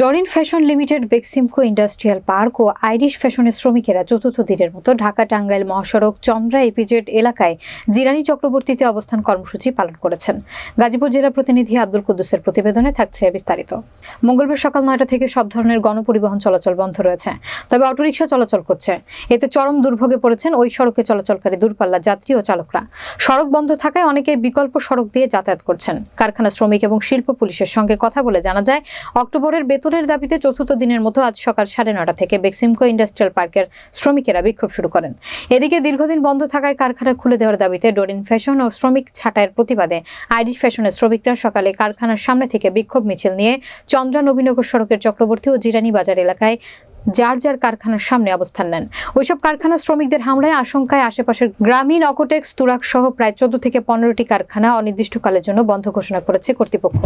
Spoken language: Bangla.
Dorin fashion limited, Beximco industrial park ও আইরিশ ফ্যাশনের শ্রমিকেরা চতুর্থ দিনের মতো ঢাকা টাঙ্গাইল মহাসড়ক, চন্দ্রা এপিজেড এলাকায় জিরানি চক্রবর্তীতে অবস্থান কর্মসূচি পালন করেছেন। গাজীপুর জেলা প্রতিনিধি আব্দুল কুদ্দুসের প্রতিবেদনে থাকছে বিস্তারিত। মঙ্গলবার সকাল নয়টা থেকে সব ধরনের গণপরিবহন চলাচল বন্ধ রয়েছে, তবে অটোরিকশা চলাচল করছে। এতে চরম দুর্ভোগে পড়েছেন ওই সড়কে চলাচলকারী দূরপাল্লা যাত্রী ও চালকরা। সড়ক বন্ধ থাকায় অনেকে বিকল্প সড়ক দিয়ে যাতায়াত করছেন। কারখানা শ্রমিক এবং শিল্প পুলিশের সঙ্গে কথা বলে জানা যায়, অক্টোবরের বেতনের দাবিতে চতুর্থ দিনের মতো আজ সকাল সাড়ে নটা থেকে বেক্সিমকো ইন্ডাস্ট্রিয়াল পার্কের শ্রমিকেরা বিক্ষোভ শুরু করেন। এদিকে দীর্ঘদিন বন্ধ থাকায় কারখানা খুলে দেওয়ার দাবিতে ডোরিন ফ্যাশন ও শ্রমিক ছাঁটাইয়ের প্রতিবাদে আইরিশ ফ্যাশনের শ্রমিকরা সকালে কারখানার সামনে থেকে বিক্ষোভ মিছিল নিয়ে চন্দ্রা নবীনগর সড়কের চক্রবর্তী ও জিরানি বাজার এলাকায় যার যার কারখানার সামনে অবস্থান নেন। ওইসব কারখানার শ্রমিকদের হামলায় আশঙ্কায় আশেপাশের গ্রামীণ অকোটেক্স তুরাক সহ প্রায় চোদ্দ থেকে পনেরোটি কারখানা অনির্দিষ্টকালের জন্য বন্ধ ঘোষণা করেছে কর্তৃপক্ষ।